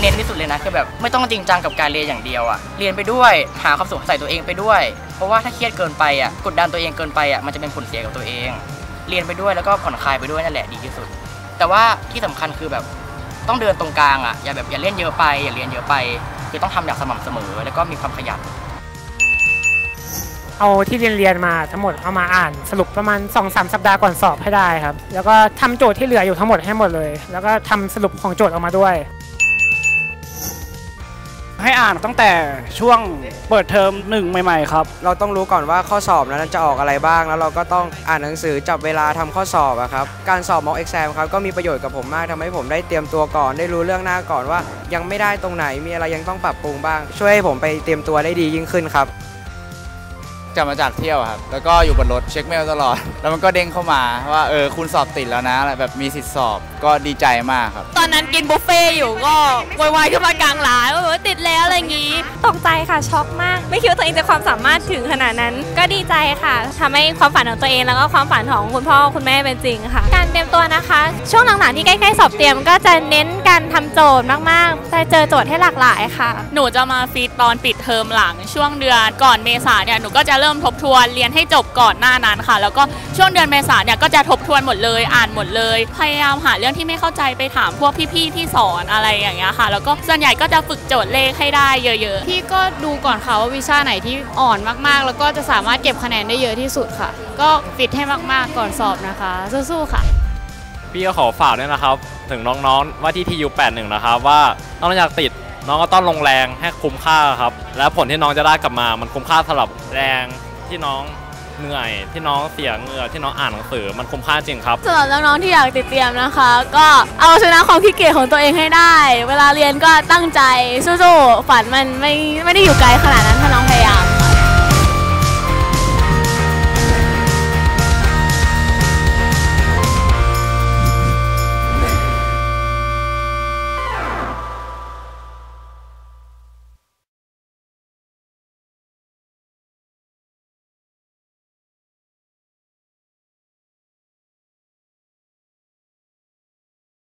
เน้นที่สุดเลยนะคือแบบไม่ต้องจริงจังกับการเรียนอย่างเดียวอะเรียนไปด้วยหาความสุขใส่ตัวเองไปด้วย เพราะว่าถ้าเครียดเกินไปอะกดดันตัวเองเกินไปอะมันจะเป็นผลเสียกับตัวเอง เรียนไปด้วยแล้วก็ผ่อนคลายไปด้วยนั่นแหละดีที่สุด แต่ว่าที่สำคัญคือแบบต้องเดินตรงกลางอะอย่าแบบอย่าเล่นเยอะไปอย่าเรียนเยอะไปคือต้องทำอย่างสม่ำเสมอแล้วก็มีความขยันเอาที่เรียนเรียนมาทั้งหมดเอามาอ่านสรุปประมาณ2อสสัปดาห์ก่อนสอบให้ได้ครับ แล้วก็ทำโจทย์ที่เหลืออยู่ทั้งหมดให้หมดเลย แล้วก็ทำสรุปของโจทย์ออกมาด้วย ให้อ่านตั้งแต่ช่วงเปิดเทอมหนึ่งใหม่ ๆ ครับ เราต้องรู้ก่อนว่าข้อสอบนั้นจะออกอะไรบ้าง แล้วเราก็ต้องอ่านหนังสือจับเวลาทำข้อสอบอะครับ การสอบ mock exam ครับก็มีประโยชน์กับผมมากทำให้ผมได้เตรียมตัวก่อน ได้รู้เรื่องหน้าก่อนว่า ยังไม่ได้ตรงไหนมีอะไรยังต้องปรับปรุงบ้าง ช่วยให้ผมไปเตรียมตัวได้ดียิ่งขึ้นครับ กลับมาจากเที่ยวครับ แล้วก็อยู่บนรถเช็คเมลตลอด แล้วมันก็เด้งเข้ามาว่าเออคุณสอบติดแล้วนะอะไรแบบมีสิทธิ์สอบก็ดีใจมากครับ ตอนนั้นกินบุฟเฟ่ต์อยู่ก็วายวายขึ้นมากลางร้านว่าแบบว่าติดแล้วอะไรอย่างนี้ตกใจค่ะช็อกมาก ไม่คิดว่าตัวเองจะความสามารถถึงขนาดนั้น ก็ดีใจค่ะทำให้ความฝันของตัวเองแล้วก็ความฝันของคุณพ่อคุณแม่เป็นจริงค่ะ การเตรียมตัวนะคะ ช่วงหลังๆที่ใกล้ๆสอบเตรียมก็จะเน้น การทำโจทย์มากๆจะเจอโจทย์ให้หลากหลายค่ะ หนูจะมาฟีดตอนปิดเทอมหลังช่วงเดือนก่อนเมษาเนี่ยหนูก็จะเริ่มทบทวนเรียนให้จบก่อนหน้านั้นค่ะ แล้วก็ช่วงเดือนเมษาเนี่ยก็จะทบทวนหมดเลยอ่านหมดเลย พยายามหาเรื่องที่ไม่เข้าใจไปถามพวกพี่ๆที่สอนอะไรอย่างเงี้ยค่ะ แล้วก็ส่วนใหญ่ก็จะฝึกโจทย์เลขให้ได้เยอะๆ พี่ก็ดูก่อนค่ะว่าวิชาไหนที่อ่อนมากๆ แล้วก็จะสามารถเก็บคะแนนได้เยอะที่สุดค่ะ ก็ฟิตให้มากๆก่อนสอบนะคะสู้ๆค่ะ พี่ก็ขอฝากด้วยนะครับ ถึงน้องๆว่าที่ทียู81นะครับ ว่าน้องอยากติดน้องก็ต้องลงแรงให้คุ้มค่าครับ และผลที่น้องจะได้กลับมา มันคุ้มค่าสำหรับแรงที่น้องเหนื่อยที่น้องเสียเหงื่อที่น้องอ่านหนังสือมันคุ้มค่าจริงครับสำหรับน้องๆที่อยากติดเตรียมนะคะ ก็เอาชนะความขี้เกียจของตัวเองให้ได้ เวลาเรียนก็ตั้งใจสู้ๆฝันมันไม่ไม่ได้อยู่ไกลขนาดนั้นถ้าน้องพยายาม